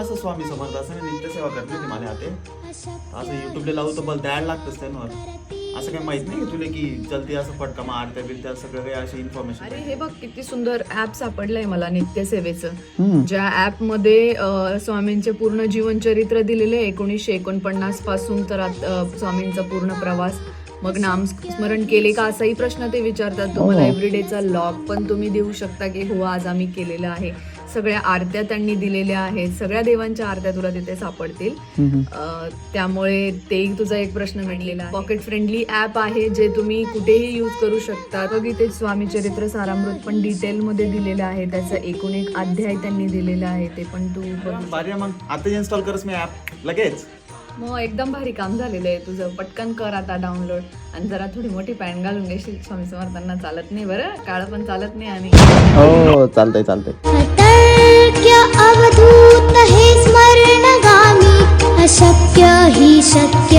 असं स्वामी समर्थ असं नाही नित्यसेवा करते होती मला आते. असं युट्यूबला लावू तर बोलते ऍड लागतंच त्यांवर. असं काही माहीत नाही तुला की जलती असं फटका मारत्या बिरत्या सगळं काही अशी इन्फॉर्मेशन अरे हे बघ किती सुंदर ऍप सापडलंय मला नित्यसेवेचं. ज्या ऍपमध्ये स्वामींचे पूर्ण जीवनचरित्र दिलेले आहे एकोणीसशे एकोणपन्नासपासून तर स्वामींचा पूर्ण प्रवास. मग नाम स्मरण केले का असाही प्रश्न ते विचारतात. तुम्हाला एव्हरीडेचा लॉग पण तुम्ही देऊ शकता की हो आज आम्ही केलेलं आहे. सगळ्या आरत्या त्यांनी दिलेल्या आहेत. सगळ्या देवांच्या आरत्या तुला तिथे सापडतील. अ, त्यामुळे ते तुझा एक प्रश्न मिळलेला आहे. पॉकेट फ्रेंडली ऍप आहे जे तुम्ही कुठेही यूज करू शकता. बघ इथे स्वामी चरित्र सारामृत पण डिटेल मध्ये दिलेलं आहे. त्याचा एकूण एक अध्याय त्यांनी दिलेला आहे. ते पण तू बघ भारी आहे मग आता इन्स्टॉल करस मी ऍप लगेच? मग एकदम भारी काम झालेलं आहे तुझं. पटकन कर आता डाउनलोड आणि जरा थोडी मोठी पॅन्ट घालून घेशील. स्वामी समर्थांना चालत नाही बरं. काळ पण चालत नाही आणि हो चालतंय चालतंय. सत्य ही सत्य